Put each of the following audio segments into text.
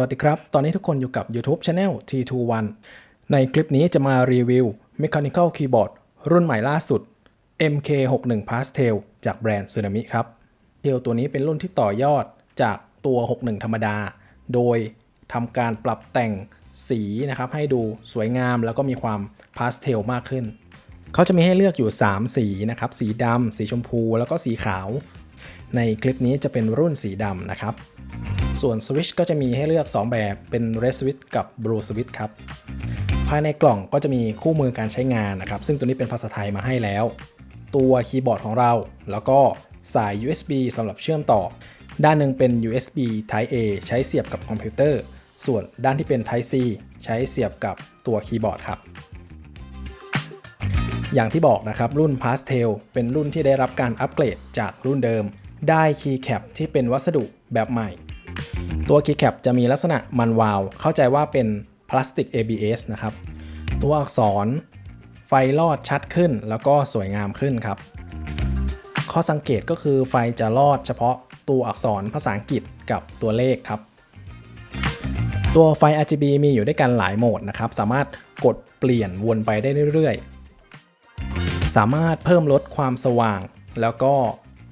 สวัสดีครับ ตอนนี้ทุกคนอยู่กับ YouTube Channel T21 ในคลิปนี้จะมารีวิว Mechanical Keyboard รุ่นใหม่ล่าสุด MK61 Pastel จากแบรนด์ Tsunami ครับเทลตัวนี้เป็นรุ่นที่ต่อยอดจากตัว 61 ธรรมดา โดยทำการปรับแต่งสีนะครับ ให้ดูสวยงามแล้วก็มีความพาสเทลมากขึ้น เขาจะมีให้เลือกอยู่ 3 สีนะครับ สีดำสีชมพู แล้วก็สีขาว ในคลิปนี้จะเป็นรุ่นสีดำนะครับ ส่วนสวิตช์ก็จะมีให้เลือก 2 แบบเป็น Red Switch กับ Blue Switch ครับ ภายในกล่องก็จะมีคู่มือการใช้งานนะครับ ซึ่งตัวนี้เป็นภาษาไทยมาให้แล้ว ตัวคีย์บอร์ดของเรา แล้วก็สาย USB สำหรับเชื่อมต่อ ด้านหนึ่งเป็น USB Type A ใช้เสียบกับคอมพิวเตอร์ ส่วนด้านที่เป็น Type C ใช้เสียบกับตัวคีย์บอร์ดครับ อย่างที่บอกนะครับรุ่น Pastel เป็นรุ่นที่ได้รับการอัปเกรดจากรุ่นเดิม ได้คีย์แคปที่เป็นวัสดุแบบใหม่ ตัวคีย์แคปจะมีลักษณะมันวาว เข้าใจว่าเป็นพลาสติก ABS นะครับ ตัวอักษร ไฟลอดชัดขึ้นแล้วก็สวยงามขึ้นครับ ข้อสังเกตก็คือไฟจะลอดเฉพาะตัวอักษรภาษาอังกฤษกับตัวเลขครับ ตัวไฟ RGB มีอยู่ด้วยกันหลายโหมดนะครับ สามารถกดเปลี่ยนวนไปได้เรื่อยๆ สามารถเพิ่มลดความสว่าง แล้วก็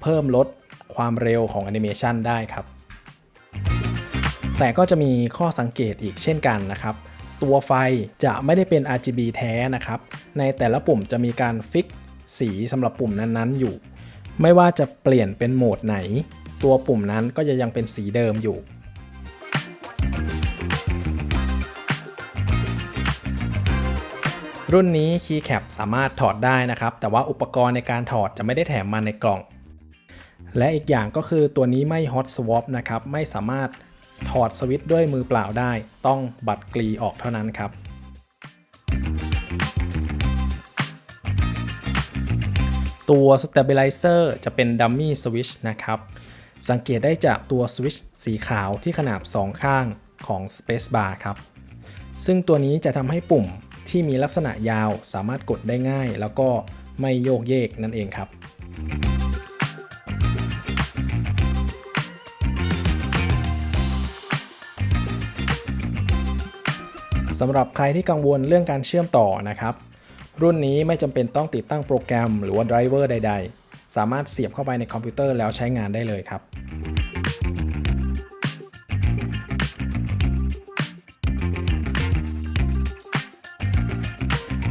เพิ่มลดความเร็วของแอนิเมชันได้ครับ แต่ก็จะมีข้อสังเกตอีกเช่นกันนะครับ ตัวไฟจะไม่ได้เป็น RGB แท้นะครับ ในแต่ละปุ่มจะมีการฟิกสีสำหรับปุ่มนั้นๆอยู่ ไม่ว่าจะเปลี่ยนเป็นโหมดไหน ตัวปุ่มนั้นก็จะยังเป็นสีเดิมอยู่ รุ่นนี้คีย์แคปสามารถถอดได้นะครับ แต่ว่าอุปกรณ์ในการถอดจะไม่ได้แถมมาในกล่อง และอีกอย่างก็คือตัวนี้ไม่ Hot Swap นะครับ ไม่สามารถถอดสวิตช์ด้วยมือเปล่าได้ ต้องบัดกรีออกเท่านั้นครับตัว Stabilizer จะเป็น Dummy Switch นะครับ สังเกตได้จากตัวสวิตช์สีขาวที่ขนาบ 2 ข้างของ Space Bar ครับ ซึ่งตัวนี้จะทำให้ปุ่ม ที่มีลักษณะยาวสามารถกดได้ง่าย แล้วก็ไม่โยกเยกนั่นเองครับสำหรับใครที่กังวลเรื่องการเชื่อมต่อนะครับ รุ่นนี้ไม่จำเป็นต้องติดตั้งโปรแกรมหรือว่าไดรเวอร์ใด ๆ สามารถเสียบเข้าไปในคอมพิวเตอร์แล้วใช้งานได้เลยครับ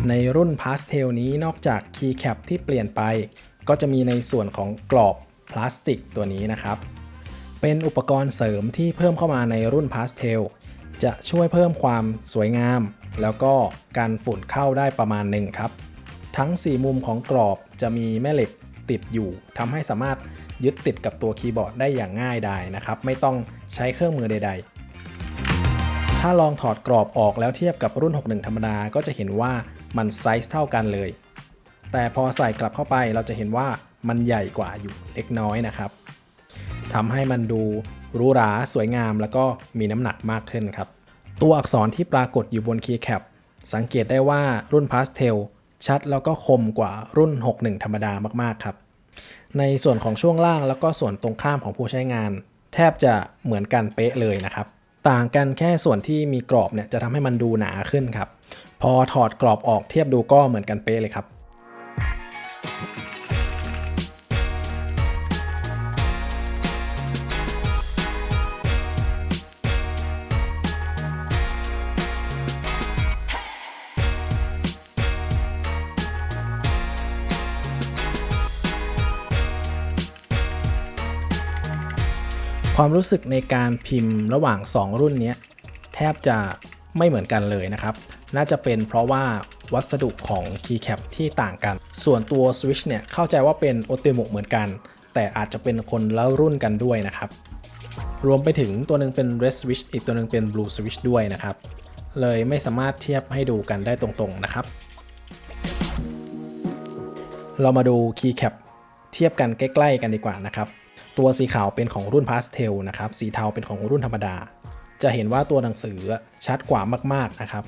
ในรุ่น Pastel นี้นอกจากคีย์แคปที่เปลี่ยนไป ก็จะมีในส่วนของกรอบพลาสติกตัวนี้นะครับ เป็นอุปกรณ์เสริมที่เพิ่มเข้ามาในรุ่น Pastel จะช่วยเพิ่มความสวยงาม แล้วก็การฝุ่นเข้าได้ประมาณหนึ่งครับ ทั้ง 4 มุมของกรอบจะมีแม่เหล็กติดอยู่ทำให้สามารถยึดติดกับตัวคีย์บอร์ดได้อย่างง่ายดายนะครับ ไม่ต้องใช้เครื่องมือใด ๆ ถ้าลองถอดกรอบออกแล้วเทียบกับรุ่น 61 ธรรมดาก็จะเห็นว่า มันไซส์เท่ากันเลย แต่พอใส่กลับเข้าไปเราจะเห็นว่ามันใหญ่กว่าอยู่เล็กน้อยนะครับทำให้มันดูหรูหราสวยงามแล้วก็มีน้ำหนักมากขึ้นครับ ตัวอักษรที่ปรากฏอยู่บนคีย์แคปสังเกตได้ว่ารุ่น Pastel ชัดแล้วก็คมกว่ารุ่น 61 ธรรมดามากๆครับ ในส่วนของช่วงล่างแล้วก็ส่วนตรงข้ามของผู้ใช้งาน แทบจะเหมือนกันเป๊ะเลยนะครับ ต่างกันแค่ส่วนที่มีกรอบเนี่ยจะทำให้มันดูหนาขึ้นครับ พอถอดกรอบออกเทียบดูก็เหมือนกันเป๊ะเลยครับ ความรู้สึกในการพิมพ์ระหว่าง 2 รุ่นนี้แทบจะไม่เหมือนกันเลยนะครับ น่าจะเป็นเพราะว่าวัสดุของ keycap ที่ต่างกัน ส่วนตัว Switch เนี่ยเข้าใจว่าเป็น o t e m o เหมือนกัน แต่อาจจะเป็นคนละรุ่นกันด้วยนะครับ รวมไปถึงตัวหนึ่งเป็น Red Switch อีกตัวหนึ่งเป็น Blue Switch ด้วยนะครับ เลยไม่สามารถเทียบให้ดูกันได้ตรงๆนะครับ เรามาดู keycap เทียบกันใกล้ ๆ กันดีกว่านะครับ ตัวสีขาวเป็นของรุ่น Pastel นะครับ สีเทาเป็นของรุ่นธรรมดา จะเห็นว่าตัวหนังสือชัดกว่ามากๆนะครับ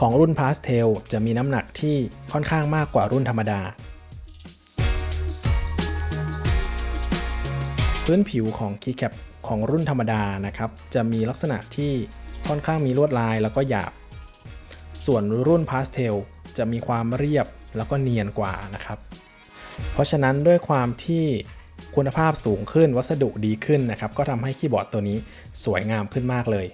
ของรุ่น Pastel จะมีน้ำหนักที่ค่อนข้างมากกว่ารุ่นธรรมดา พื้นผิวของ Keycap ของรุ่นธรรมดานะครับ จะมีลักษณะที่ค่อนข้างมีลวดลายแล้วก็หยาบ ส่วนรุ่น Pastel จะมีความเรียบแล้วก็เนียนกว่านะครับ เพราะฉะนั้นด้วยความที่ คุณภาพสูงขึ้นวัสดุดีขึ้นนะครับก็ทำให้คีย์บอร์ดตัวนี้สวยงามขึ้นมากเลย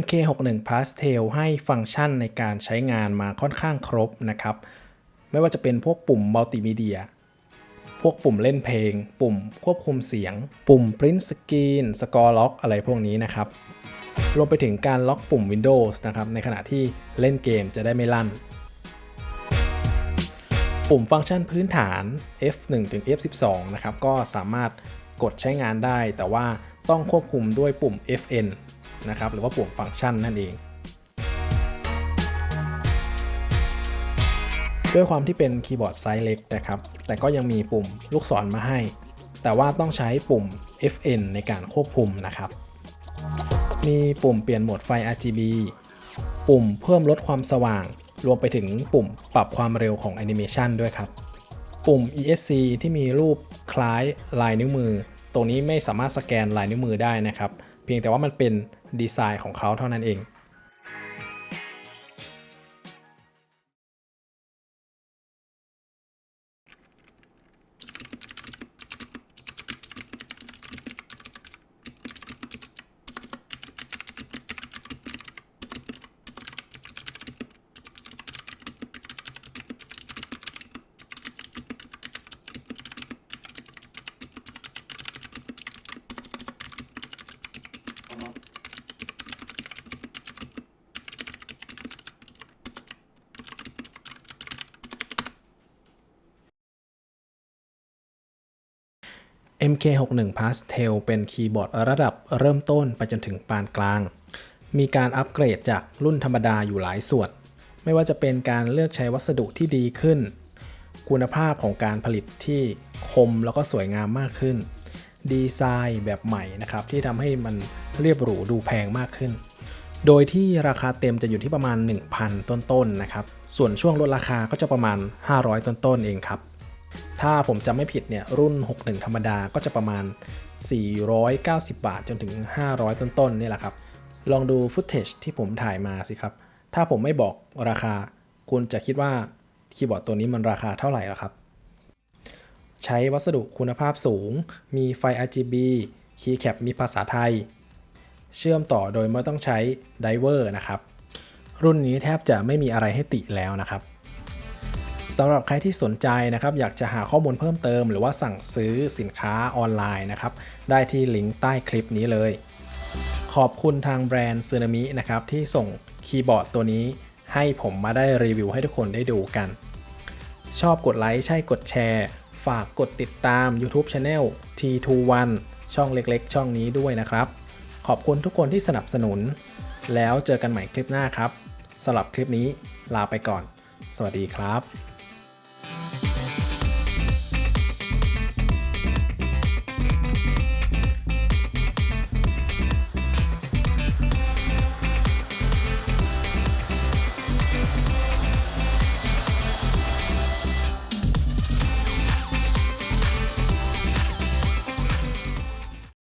MK61 Pastel ให้ฟังก์ชันในการใช้งานมาค่อนข้างครบนะครับ ไม่ว่าจะเป็นพวกปุ่มมัลติมีเดีย พวกปุ่มเล่นเพลง ปุ่มควบคุมเสียง ปุ่ม Print Screen Score Lock อะไรพวกนี้นะครับ รวมไปถึงการล็อกปุ่ม Windows นะครับในขณะที่เล่นเกมจะได้ไม่ลั่น ปุ่มฟังก์ชันพื้นฐาน F1 ถึง F12 นะครับก็สามารถกดใช้งานได้ แต่ว่าต้องควบคุมด้วยปุ่ม FN นะครับหรือว่าปุ่มฟังก์ชันนั่นเอง ด้วยความที่เป็นคีย์บอร์ดไซส์เล็กนะครับ แต่ก็ยังมีปุ่มลูกศรมาให้ แต่ว่าต้องใช้ปุ่ม FN ในการควบคุมนะครับ มีปุ่มเปลี่ยนโหมดไฟ RGB ปุ่มเพิ่มลดความสว่าง รวมไปถึงปุ่มปรับความเร็วของแอนิเมชันด้วยครับ ปุ่ม ESC ที่มีรูปคล้ายลายนิ้วมือ ตรงนี้ไม่สามารถสแกนลายนิ้วมือได้นะครับ เพียงแต่ว่ามันเป็นดีไซน์ของเขาเท่านั้นเอง MK61 Pastel เป็นคีย์บอร์ดระดับเริ่มต้นไปจนถึงปานกลาง มีการอัปเกรดจากรุ่นธรรมดาอยู่หลายส่วน ไม่ว่าจะเป็นการเลือกใช้วัสดุที่ดีขึ้น คุณภาพของการผลิตที่คมแล้วก็สวยงามมากขึ้น ดีไซน์แบบใหม่นะครับ ที่ทำให้มันเรียบหรูดูแพงมากขึ้น โดยที่ราคาเต็มจะอยู่ที่ประมาณ 1,000 ต้นๆนนะครับ ส่วนช่วงลดราคาก็จะประมาณ 500 ต้นๆเองครับ ถ้าผมจำไม่ผิดเนี่ยรุ่น 61 ธรรมดาก็จะประมาณ 490 บาทจนถึง 500 ต้นๆนี่แหละครับ ลองดูฟุตเทจที่ผมถ่ายมาสิครับ ถ้าผมไม่บอกราคา คุณจะคิดว่าคีย์บอร์ดตัวนี้มันราคาเท่าไหร่ล่ะครับ ใช้วัสดุคุณภาพสูง มีไฟ RGB คีย์แคปมีภาษาไทย เชื่อมต่อโดยไม่ต้องใช้ไดเวอร์นะครับ รุ่นนี้แทบจะไม่มีอะไรให้ติแล้วนะครับ สำหรับใครที่สนใจนะครับอยากจะหาข้อมูลเพิ่มเติม หรือว่าสั่งซื้อสินค้าออนไลน์นะครับได้ที่ลิงก์ใต้คลิปนี้เลย ขอบคุณทางแบรนด์ซึนามินะครับที่ส่งคีย์บอร์ดตัวนี้ให้ผมมาได้รีวิวให้ทุกคนได้ดูกัน ชอบกดไลค์ใช่กดแชร์ ฝากกดติดตาม YouTube Channel T21 ช่องเล็กๆ ช่องนี้ด้วยนะครับ ขอบคุณทุกคนที่สนับสนุน แล้วเจอกันใหม่คลิปหน้าครับสำหรับคลิปนี้ลาไปก่อน สวัสดีครับ